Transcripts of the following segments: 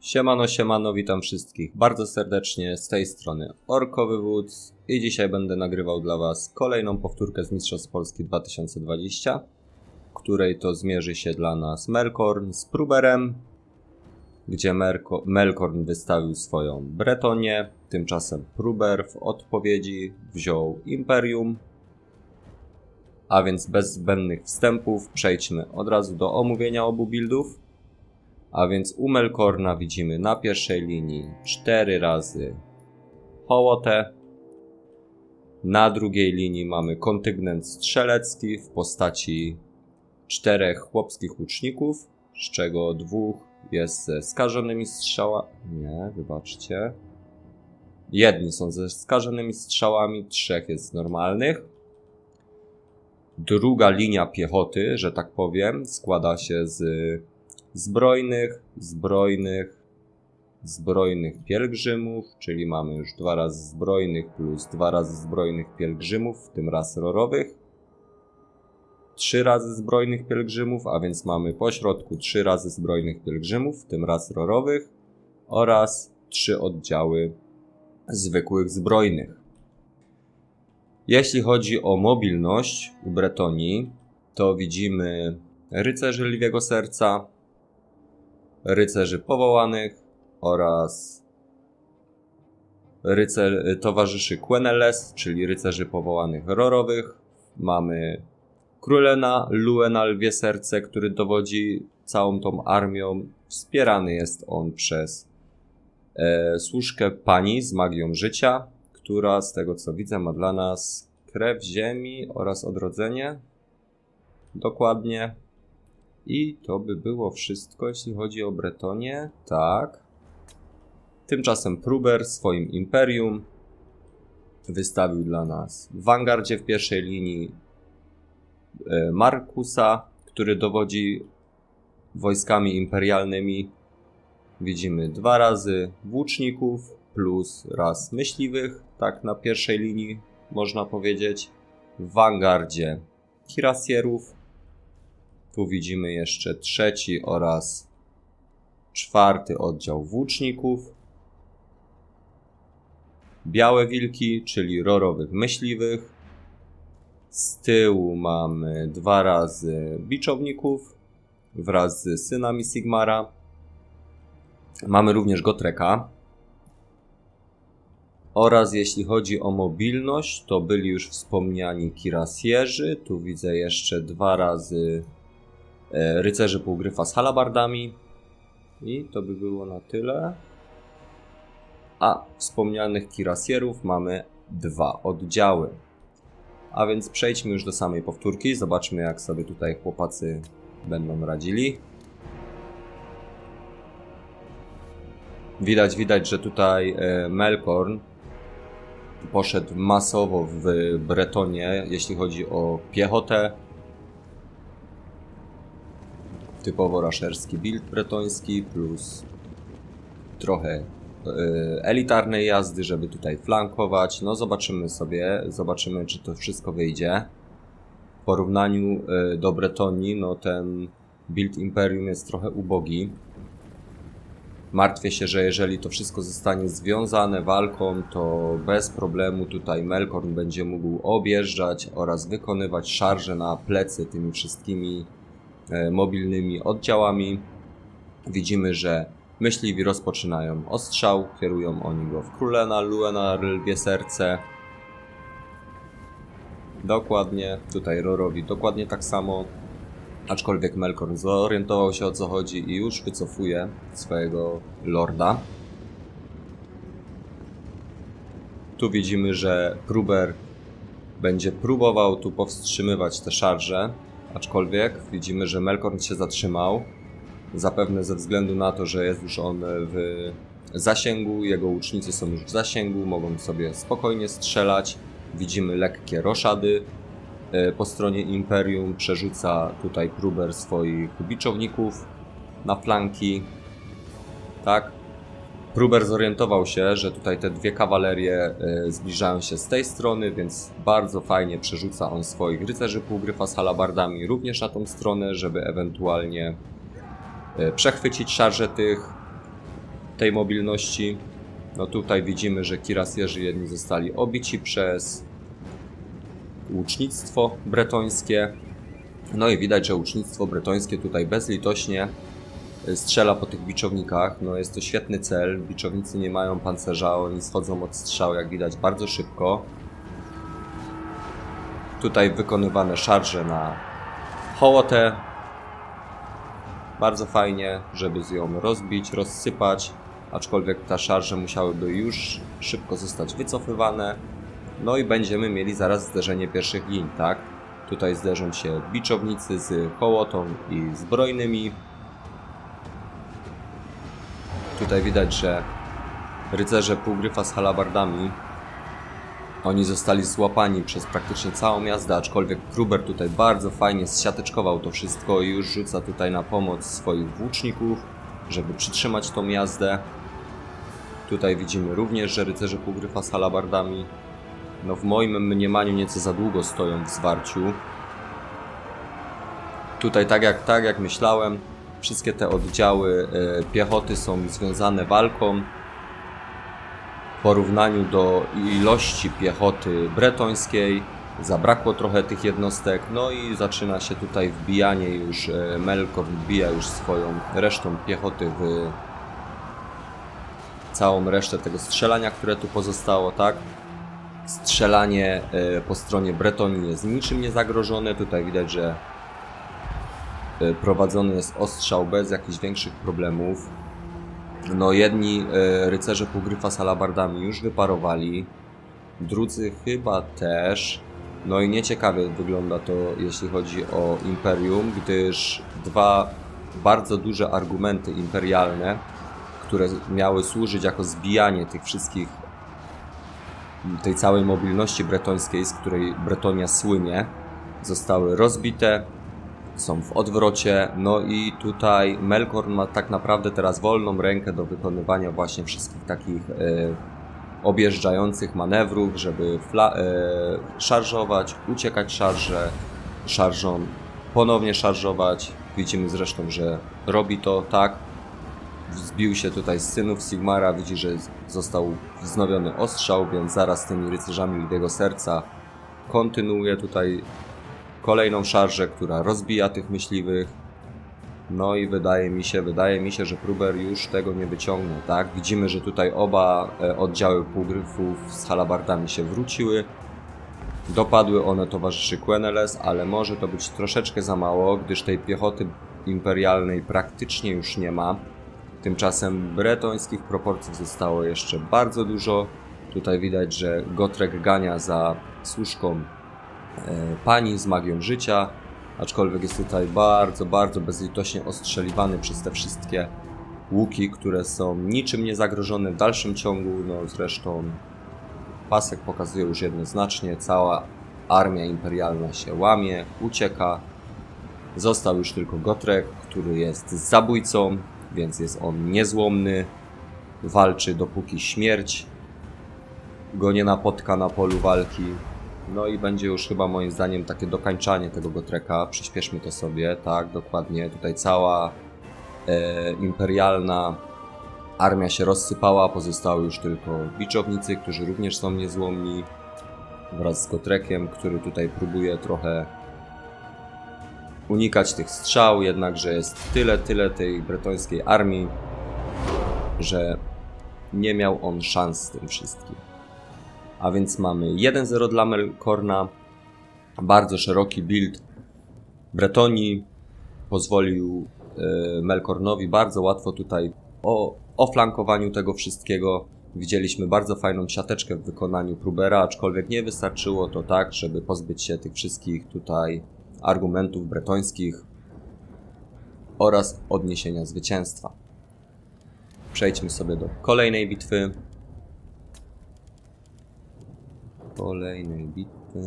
Siemano, siemano, witam wszystkich bardzo serdecznie z tej strony Orkowy Wódz i dzisiaj będę nagrywał dla Was kolejną powtórkę z Mistrzostw Polski 2020, w której to zmierzy się dla nas Melkorn z Pruberem, gdzie Merko, Melkorn wystawił swoją Bretonię, tymczasem Pruber w odpowiedzi wziął Imperium, a więc bez zbędnych wstępów przejdźmy od razu do omówienia obu buildów. A więc u Melkorna widzimy na pierwszej linii 4 razy hołotę. Na drugiej linii mamy kontyngent strzelecki w postaci czterech chłopskich łuczników, z czego dwóch jest ze skażonymi strzałami. Nie, wybaczcie. Jedni są ze skażonymi strzałami, trzech jest normalnych. Druga linia piechoty, że tak powiem, składa się z zbrojnych, zbrojnych, zbrojnych pielgrzymów, czyli mamy już dwa razy zbrojnych plus dwa razy zbrojnych pielgrzymów, w tym raz rorowych. Trzy razy zbrojnych pielgrzymów, a więc mamy po środku trzy razy zbrojnych pielgrzymów, w tym raz rorowych oraz trzy oddziały zwykłych zbrojnych. Jeśli chodzi o mobilność u Bretonii, to widzimy rycerzy Lwiego Serca, rycerzy powołanych oraz rycer, towarzyszy Queneles, czyli rycerzy powołanych rorowych. Mamy królena Luena Lwie Serce, który dowodzi całą tą armią. Wspierany jest on przez e, służkę pani z magią życia, która z tego co widzę ma dla nas krew ziemi oraz odrodzenie. Dokładnie. I to by było wszystko, jeśli chodzi o Bretonię. Tak. Tymczasem Pruber swoim imperium wystawił dla nas w Vanguardzie w pierwszej linii e, Markusa, który dowodzi wojskami imperialnymi. Widzimy dwa razy włóczników plus raz myśliwych, tak na pierwszej linii można powiedzieć. W Vanguardzie Kirasierów, tu widzimy jeszcze trzeci oraz czwarty oddział włóczników. Białe wilki, czyli rorowych myśliwych. Z tyłu mamy dwa razy biczowników wraz z synami Sigmara. Mamy również Gotreka. Oraz jeśli chodzi o mobilność, to byli już wspomniani kirasjerzy. Tu widzę jeszcze dwa razy rycerzy półgryfa z halabardami. I to by było na tyle. A wspomnianych kirasjerów mamy dwa oddziały. A więc przejdźmy już do samej powtórki. Zobaczmy, jak sobie tutaj chłopacy będą radzili. Widać, widać, że tutaj e, Melkorn poszedł masowo w Bretonie, jeśli chodzi o piechotę. Typowo raszerski build bretoński, plus trochę e, elitarnej jazdy, żeby tutaj flankować. No zobaczymy sobie, zobaczymy czy to wszystko wyjdzie. W porównaniu e, do Bretonii, no ten build Imperium jest trochę ubogi. Martwię się, że jeżeli to wszystko zostanie związane walką, to bez problemu tutaj Melkorn będzie mógł objeżdżać oraz wykonywać szarże na plecy tymi wszystkimi mobilnymi oddziałami. Widzimy, że myśliwi rozpoczynają ostrzał, kierują oni go w Królena, Luena, Lwie Serce. Dokładnie, tutaj Rorowi dokładnie tak samo. Aczkolwiek Melkorn zorientował się o co chodzi i już wycofuje swojego lorda. Tu widzimy, że Pruber będzie próbował tu powstrzymywać te szarże, aczkolwiek widzimy, że Melkorn się zatrzymał. Zapewne ze względu na to, że jest już on w zasięgu, jego łucznicy są już w zasięgu, mogą sobie spokojnie strzelać. Widzimy lekkie roszady, E, po stronie Imperium przerzuca tutaj Pruber swoich biczowników na flanki. Tak. Pruber zorientował się, że tutaj te dwie kawalerie e, zbliżają się z tej strony, więc bardzo fajnie przerzuca on swoich rycerzy półgryfa z halabardami również na tą stronę, żeby ewentualnie e, przechwycić szarże tych tej mobilności. No tutaj widzimy, że kirasjerzy jedni zostali obici przez łucznictwo bretońskie. No i widać, że łucznictwo bretońskie tutaj bezlitośnie strzela po tych biczownikach. No jest to świetny cel. Biczownicy nie mają pancerza, oni schodzą od strzału, jak widać, bardzo szybko. Tutaj wykonywane szarże na hołotę. Bardzo fajnie, żeby ją rozbić, rozsypać, aczkolwiek te szarże musiałyby już szybko zostać wycofywane. No i będziemy mieli zaraz zderzenie pierwszych lin, tak? Tutaj zderzą się biczownicy z hołotą i zbrojnymi. Tutaj widać, że rycerze półgryfa z halabardami oni zostali złapani przez praktycznie całą jazdę, aczkolwiek Kruber tutaj bardzo fajnie zsiateczkował to wszystko i już rzuca tutaj na pomoc swoich włóczników, żeby przytrzymać tą jazdę. Tutaj widzimy również, że rycerze półgryfa z halabardami no w moim mniemaniu nieco za długo stoją w zwarciu. Tutaj tak jak, tak jak myślałem, wszystkie te oddziały e, piechoty są związane walką. W porównaniu do ilości piechoty bretońskiej zabrakło trochę tych jednostek, no i zaczyna się tutaj wbijanie już, e, Melkor wbija już swoją resztą piechoty w całą resztę tego strzelania, które tu pozostało, tak? Strzelanie e, po stronie Bretonii jest niczym nie zagrożone. Tutaj widać, że prowadzony jest ostrzał bez jakichś większych problemów. No jedni e, rycerze półgryfa z alabardami już wyparowali, drudzy chyba też. No i nieciekawie wygląda to, jeśli chodzi o Imperium, gdyż dwa bardzo duże argumenty imperialne, które miały służyć jako zbijanie tych wszystkich tej całej mobilności bretońskiej, z której Bretonia słynie, zostały rozbite, są w odwrocie, no i tutaj Melkor ma tak naprawdę teraz wolną rękę do wykonywania właśnie wszystkich takich e, objeżdżających manewrów, żeby fla- e, szarżować, uciekać szarże, szarżą, ponownie szarżować. Widzimy zresztą, że robi to tak, wzbił się tutaj z synów Sigmara, widzi, że został wznowiony ostrzał, więc zaraz z tymi rycerzami Ludiego Serca kontynuuje tutaj kolejną szarżę, która rozbija tych myśliwych. No i wydaje mi się, wydaje mi się, że Pruber już tego nie wyciągnął, tak? Widzimy, że tutaj oba e, oddziały półgryfów z halabardami się wróciły. Dopadły one towarzyszy Queneles, ale może to być troszeczkę za mało, gdyż tej piechoty imperialnej praktycznie już nie ma. Tymczasem bretońskich proporcji zostało jeszcze bardzo dużo. Tutaj widać, że Gotrek gania za służką pani z magią życia, aczkolwiek jest tutaj bardzo, bardzo bezlitośnie ostrzeliwany przez te wszystkie łuki, które są niczym nie zagrożone w dalszym ciągu. No zresztą pasek pokazuje już jednoznacznie, cała armia imperialna się łamie, ucieka. Został już tylko Gotrek, który jest zabójcą, więc jest on niezłomny. Walczy dopóki śmierć go nie napotka na polu walki. No i będzie już chyba moim zdaniem takie dokańczanie tego Gotreka. Przyspieszmy to sobie, tak, dokładnie. Tutaj cała e, imperialna armia się rozsypała, pozostały już tylko biczownicy, którzy również są niezłomni. Wraz z Gotrekiem, który tutaj próbuje trochę unikać tych strzał, jednakże jest tyle, tyle tej bretońskiej armii, że nie miał on szans z tym wszystkim. A więc mamy 1-0 dla Melkorna, bardzo szeroki build Bretonii, pozwolił e, Melkornowi bardzo łatwo tutaj o, o flankowaniu tego wszystkiego. Widzieliśmy bardzo fajną siateczkę w wykonaniu Prubera, aczkolwiek nie wystarczyło to tak, żeby pozbyć się tych wszystkich tutaj argumentów bretońskich oraz odniesienia zwycięstwa. Przejdźmy sobie do kolejnej bitwy. Kolejnej bitwy.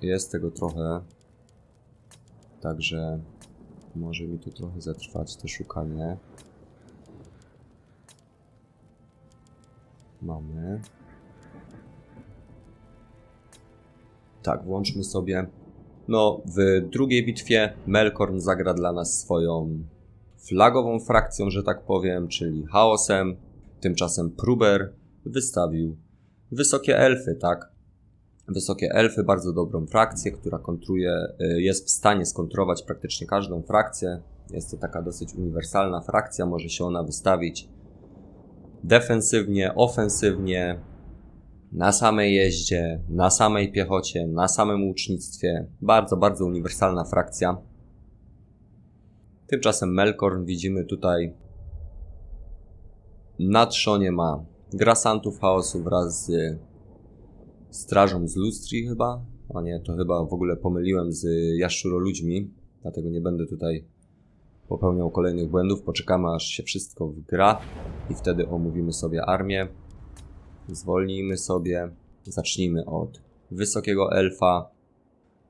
Jest tego trochę. Także może mi tu trochę zatrwać to szukanie. Mamy. Tak, włączmy sobie No, w drugiej bitwie Melkorn zagra dla nas swoją flagową frakcją, że tak powiem, czyli chaosem. Tymczasem Pruber wystawił wysokie elfy, tak? Wysokie elfy, bardzo dobrą frakcję, która kontruje, y, jest w stanie skontrować praktycznie każdą frakcję. Jest to taka dosyć uniwersalna frakcja, może się ona wystawić defensywnie, ofensywnie, na samej jeździe, na samej piechocie, na samym łucznictwie. Bardzo, bardzo uniwersalna frakcja. Tymczasem Melkorn widzimy tutaj na trzonie ma Grasantów Chaosu wraz z Strażą z Lustri chyba. A nie, to chyba w ogóle pomyliłem z Jaszczuroludźmi, dlatego nie będę tutaj popełniał kolejnych błędów. Poczekamy aż się wszystko wgra i wtedy omówimy sobie armię. Zwolnijmy sobie. Zacznijmy od wysokiego elfa.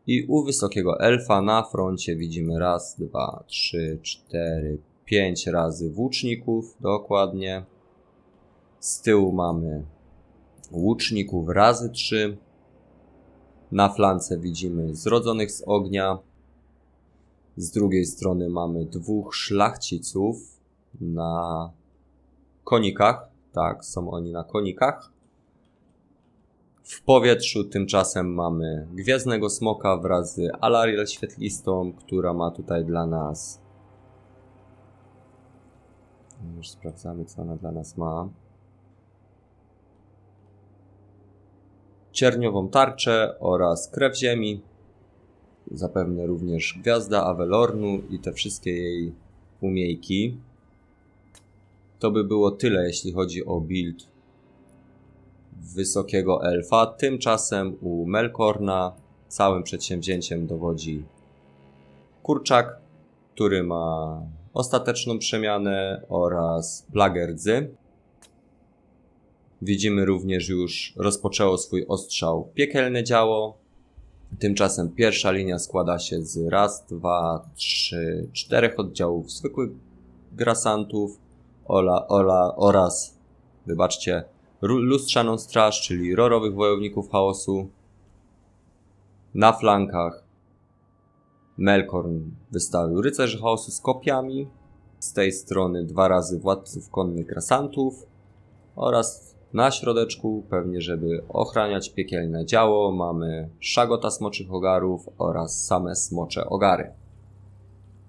I u wysokiego elfa na froncie widzimy raz, dwa, trzy, cztery, pięć razy włóczników, dokładnie. Z tyłu mamy łuczników razy trzy. Na flance widzimy zrodzonych z ognia. Z drugiej strony mamy dwóch szlachciców na konikach. Tak, są oni na konikach. W powietrzu tymczasem mamy Gwiezdnego Smoka wraz z Alariel Świetlistą, która ma tutaj dla nas... Już sprawdzamy, co ona dla nas ma. Cierniową tarczę oraz Krew Ziemi. Zapewne również Gwiazda Avelornu i te wszystkie jej umiejki. To by było tyle, jeśli chodzi o build wysokiego elfa. Tymczasem u Melkorna całym przedsięwzięciem dowodzi Kurczak, który ma ostateczną przemianę oraz Plagerdzy. Widzimy również już rozpoczęło swój ostrzał piekielne działo. Tymczasem pierwsza linia składa się z raz, dwa, trzy, czterech oddziałów zwykłych grasantów ola, ola, oraz, wybaczcie, lustrzaną straż, czyli rorowych wojowników chaosu. Na flankach Melkorn wystawił rycerzy chaosu z kopiami. Z tej strony dwa razy władców konnych grasantów oraz na środeczku, pewnie żeby ochraniać piekielne działo, mamy szagota smoczych ogarów oraz same smocze ogary.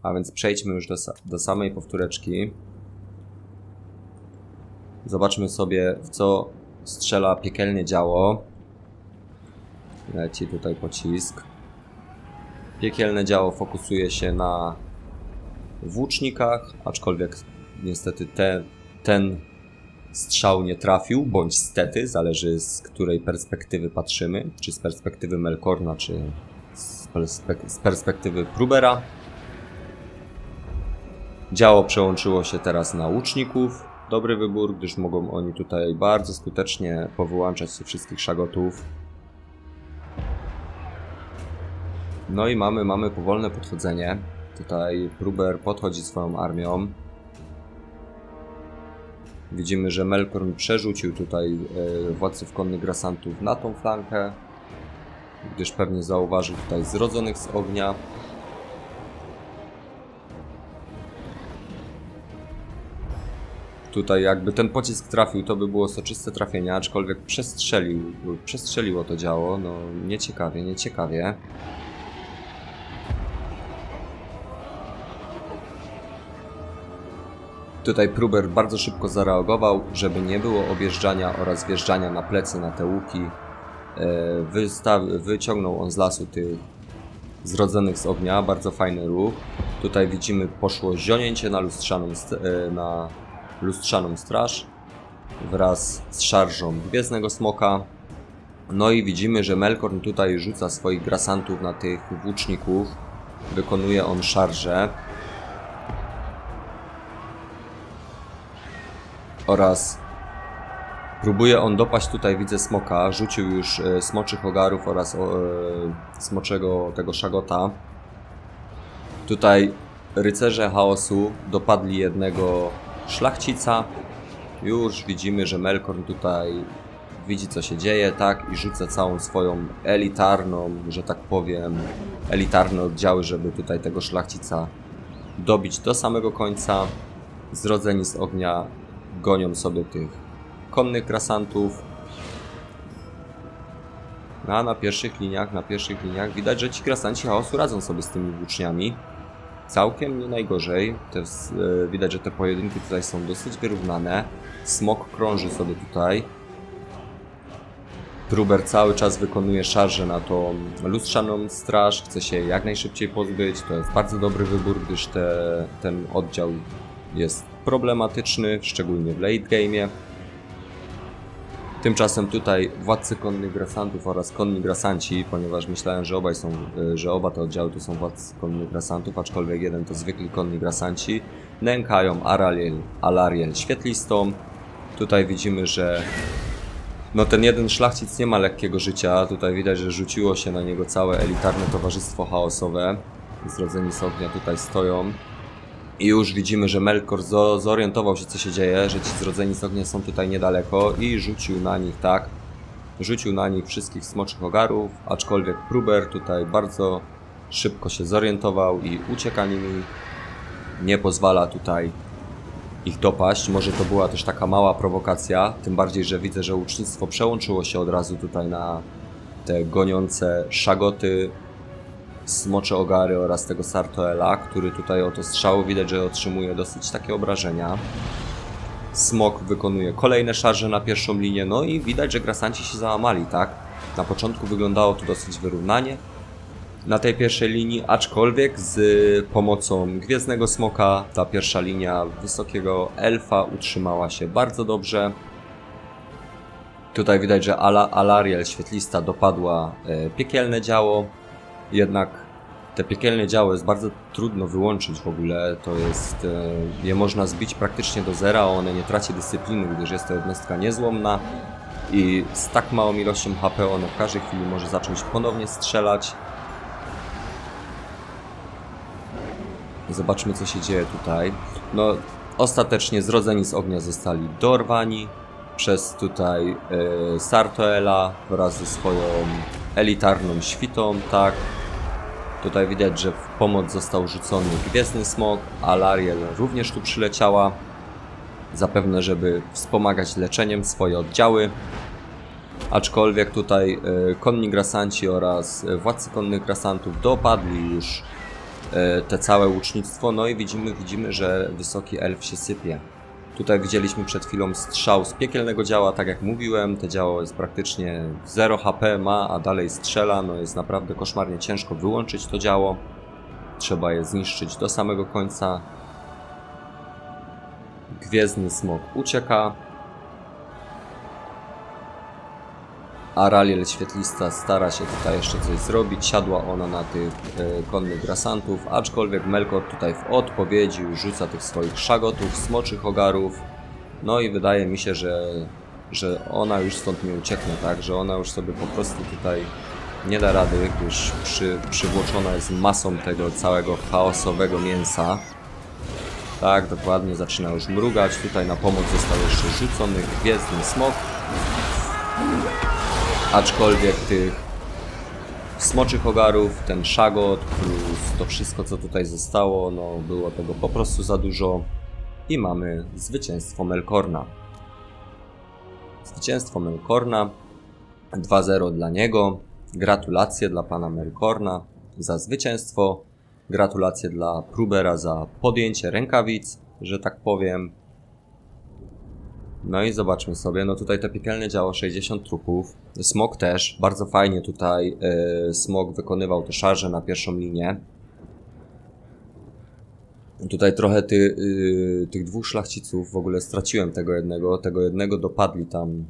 A więc przejdźmy już do, do samej powtóreczki. Zobaczmy sobie, w co strzela piekielnie działo. Leci tutaj pocisk. Piekielne działo fokusuje się na włócznikach, aczkolwiek niestety te, ten strzał nie trafił, bądź stety, zależy z której perspektywy patrzymy, czy z perspektywy Melkorna, czy z, perspek- z perspektywy Prubera. Działo przełączyło się teraz na łuczników. Dobry wybór, gdyż mogą oni tutaj bardzo skutecznie powyłączać się wszystkich szagotów. No i mamy, mamy powolne podchodzenie. Tutaj Pruber podchodzi swoją armią. Widzimy, że Melkorn przerzucił tutaj e, władców konnych grasantów na tą flankę, gdyż pewnie zauważył tutaj zrodzonych z ognia. Tutaj jakby ten pocisk trafił, to by było soczyste trafienie, aczkolwiek przestrzelił, przestrzeliło to działo, no nieciekawie, nieciekawie. Tutaj Pruber bardzo szybko zareagował, żeby nie było objeżdżania oraz wjeżdżania na plecy na te łuki. E, wyciągnął on z lasu tych zrodzonych z ognia, bardzo fajny ruch. Tutaj widzimy poszło zionięcie na lustrzaną, st- e, na lustrzaną straż wraz z szarżą Gwiezdnego Smoka. No i widzimy, że Melkorn tutaj rzuca swoich grasantów na tych włóczników. Wykonuje on szarżę. oraz próbuje on dopaść tutaj, widzę smoka, rzucił już e, smoczych ogarów oraz e, smoczego tego szagota. Tutaj rycerze chaosu dopadli jednego szlachcica. Już widzimy, że Melkorn tutaj widzi co się dzieje, tak, i rzuca całą swoją elitarną, że tak powiem, elitarne oddziały, żeby tutaj tego szlachcica dobić do samego końca. Zrodzeni z ognia gonią sobie tych konnych krasantów. A na pierwszych liniach, na pierwszych liniach widać, że ci krasanci chaosu radzą sobie z tymi włóczniami. Całkiem nie najgorzej. E, widać, że te pojedynki tutaj są dosyć wyrównane. Smok krąży sobie tutaj. Truber cały czas wykonuje szarże na tą lustrzaną straż, chce się jak najszybciej pozbyć. To jest bardzo dobry wybór, gdyż te, ten oddział jest problematyczny, szczególnie w late game'ie. Tymczasem tutaj władcy konnych grasantów oraz konni grasanci, ponieważ myślałem, że obaj są, y, że oba te oddziały to są władcy konnych grasantów, aczkolwiek jeden to zwykli konni grasanci, nękają Araliel, Alariel świetlistą. Tutaj widzimy, że no ten jeden szlachcic nie ma lekkiego życia. Tutaj widać, że rzuciło się na niego całe elitarne towarzystwo chaosowe. Zrodzeni z ognia tutaj stoją. I już widzimy, że Melkor zo- zorientował się, co się dzieje, że ci zrodzeni z ognia są tutaj niedaleko i rzucił na nich, tak, rzucił na nich wszystkich smoczych ogarów, aczkolwiek Pruber tutaj bardzo szybko się zorientował i uciekanie mi nie pozwala tutaj ich dopaść. Może to była też taka mała prowokacja, tym bardziej, że widzę, że łucznictwo przełączyło się od razu tutaj na te goniące szagoty, smocze ogary oraz tego Sartoela, który tutaj oto strzału widać, że otrzymuje dosyć takie obrażenia. Smok wykonuje kolejne szarże na pierwszą linię, no i widać, że grasanci się załamali, tak? Na początku wyglądało to dosyć wyrównanie na tej pierwszej linii, aczkolwiek z pomocą Gwiezdnego Smoka ta pierwsza linia wysokiego elfa utrzymała się bardzo dobrze. Tutaj widać, że Ala, Alariel świetlista dopadła e, piekielne działo, jednak te piekielne działo jest bardzo trudno wyłączyć w ogóle. To jest. E, je można zbić praktycznie do zera, one nie traci dyscypliny, gdyż jest to jednostka niezłomna. I z tak małą ilością HP ona w każdej chwili może zacząć ponownie strzelać. Zobaczmy, co się dzieje tutaj. No, ostatecznie zrodzeni z ognia zostali dorwani przez tutaj e, Sartoela wraz ze swoją elitarną świtą, tak. Tutaj widać, że w pomoc został rzucony Gwiezdny Smok, a Lariel również tu przyleciała. Zapewne, żeby wspomagać leczeniem swoje oddziały. Aczkolwiek tutaj e, konni grasanci oraz e, władcy konnych grasantów dopadli już e, te całe łucznictwo. No i widzimy, widzimy, że wysoki elf się sypie. Tutaj widzieliśmy przed chwilą strzał z piekielnego działa, tak jak mówiłem. To działo jest praktycznie 0 HP ma, a dalej strzela. No jest naprawdę koszmarnie ciężko wyłączyć to działo. Trzeba je zniszczyć do samego końca. Gwiezdny smok ucieka. Araliel świetlista stara się tutaj jeszcze coś zrobić. Siadła ona na tych e, konnych grasantów, aczkolwiek Melkor tutaj w odpowiedzi rzuca tych swoich szagotów, smoczych ogarów. No i wydaje mi się, że, że ona już stąd nie ucieknie, tak? Że ona już sobie po prostu tutaj nie da rady, gdyż przy, przywłoczona jest masą tego całego chaosowego mięsa. Tak, dokładnie, zaczyna już mrugać. Tutaj na pomoc został jeszcze rzucony gwiezdny smok. Aczkolwiek tych smoczych ogarów, ten szagot plus to wszystko co tutaj zostało, no było tego po prostu za dużo i mamy zwycięstwo Melkorna. Zwycięstwo Melkorna 2-0 dla niego. Gratulacje dla pana Melkorna za zwycięstwo. Gratulacje dla Prubera za podjęcie rękawic, że tak powiem. No i zobaczmy sobie, no tutaj te piekielne działo 60 trupów. Smok też, bardzo fajnie tutaj e, Smok wykonywał te szarże na pierwszą linię. Tutaj trochę ty, y, tych dwóch szlachciców w ogóle straciłem tego jednego. Tego jednego dopadli tam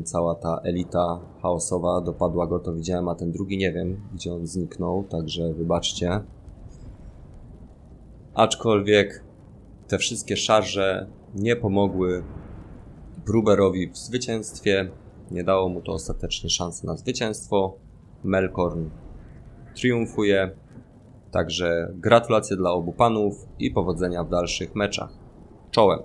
y, cała ta elita chaosowa, dopadła go, to widziałem, a ten drugi nie wiem, gdzie on zniknął, także wybaczcie. Aczkolwiek te wszystkie szarże nie pomogły Bruberowi w zwycięstwie. Nie dało mu to ostatecznie szansy na zwycięstwo. Melkorn triumfuje. Także gratulacje dla obu panów i powodzenia w dalszych meczach. Czołem!